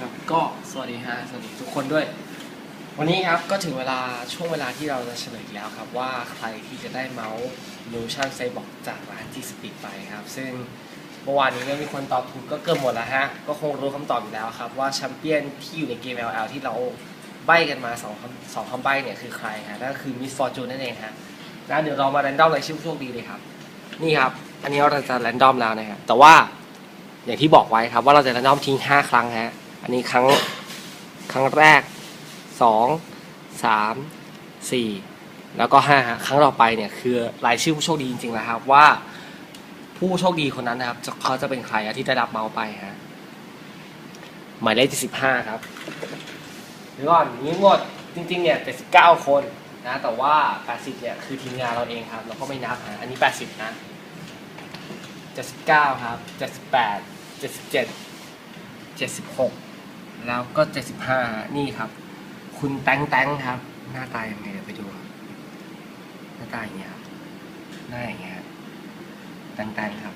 ครับก็สวัสดีฮะสวัสดีทุกคนด้วย วันนี้ครับก็ถึงเวลาช่วงเวลาที่เราจะเฉลยอีกแล้วครับว่าใครที่จะได้เมาส์ Notion c y b o r g จากร้าน G Speed ไปครับ ซึ่งเมื่อวานนี้ก็มีคนตอบถูกก็เกือบหมดแล้วฮะ ก็คงรู้คำตอบอยู่แล้วครับ ว่าแชมเปี้ยนที่อยู่ในเกม LL ที่เราใบกันมาสองคำสองคำใบเนี่ยคือใครฮะนั่นก็คือ Miss Fortune นั่นเองฮะแล้วเดี๋ยวเรามาแรนดอมรายชื่อโชคดีเลยครับ นี่ครับ อันนี้เราจะแรนดอมแล้วนะฮะแต่ว่าอย่างที่บอกไว้ครับว่าเราจะแรนดอมทิ้ง5 ครั้งฮะ อันนี้ครั้งครั้งแรก 2 3 4 แล้วก็ 5 ครั้งต่อไปเนี่ยคือรายชื่อผู้โชคดีจริงๆแล้วครับว่าผู้โชคดีคนนั้นนะครับเขาจะเป็นใครที่ได้รับเมาส์ไปฮะหมายเลขที่15ครับเดี๋ยวก่อนมีทั้หมดจริงๆเนี่ย79 คนนะแต่ว่า 80 เนี่ยคือทีมงานเราเองครับ เราก็ไม่นับฮะอันนี้ 80 นะ 79 ครับ 78 77 76 แล้วก็ 75 นี่ครับ คุณแตงแตงครับ หน้าตายังไงเดี๋ยวไปดู หน้าตาอย่างเงี้ยครับหน้าอย่างเงี้ยครับแตงแตงครับ